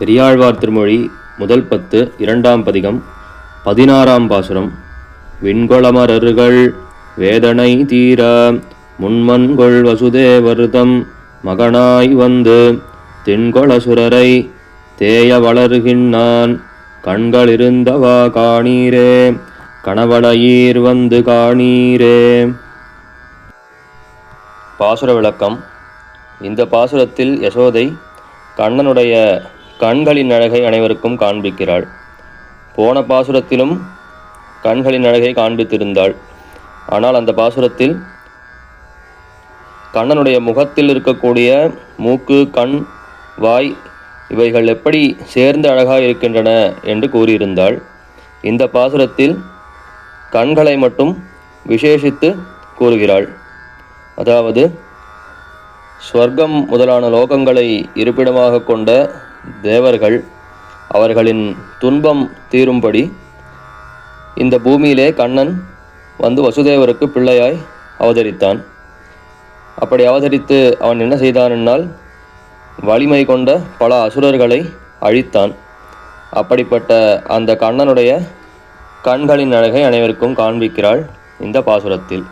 பெரியாழ்வார் திருமொழி முதல் பத்து இரண்டாம் பதிகம் பதினாறாம் பாசுரம். விண்கொளமரர்கள் வேதனை தீர முன்மன்கொள் வசுதேவருதம் மகனாய் வந்து தென்கொளசுரரை தேய வளர்கின்றான் கண்களிருந்தவா காணீரே கணவளையீர் வந்து காணீரே. பாசுர விளக்கம். இந்த பாசுரத்தில் யசோதை கண்ணனுடைய கண்களின் அழகை அனைவருக்கும் காண்பிக்கிறாள். போன பாசுரத்திலும் கண்களின் அழகை காண்பித்திருந்தாள். ஆனால் அந்த பாசுரத்தில் கண்ணனுடைய முகத்தில் இருக்கக்கூடிய மூக்கு கண் வாய் இவைகள் எப்படி சேர்ந்து அழகாக இருக்கின்றன என்று கூறியிருந்தாள். இந்த பாசுரத்தில் கண்களை மட்டும் விசேஷித்து கூறுகிறாள். அதாவது ஸ்வர்க்கம் முதலான லோகங்களை இருப்பிடமாக கொண்ட தேவர்கள் அவர்களின் துன்பம் தீரும்படி இந்த பூமியிலே கண்ணன் வந்து வசுதேவருக்கு பிள்ளையாய் அவதரித்தான். அப்படி அவதரித்து அவன் என்ன செய்தான்னால் வலிமை கொண்ட பல அசுரர்களை அழித்தான். அப்படிப்பட்ட அந்த கண்ணனுடைய கண்களின் அழகை அனைவருக்கும் காண்பிக்கிறாள் இந்த பாசுரத்தில்.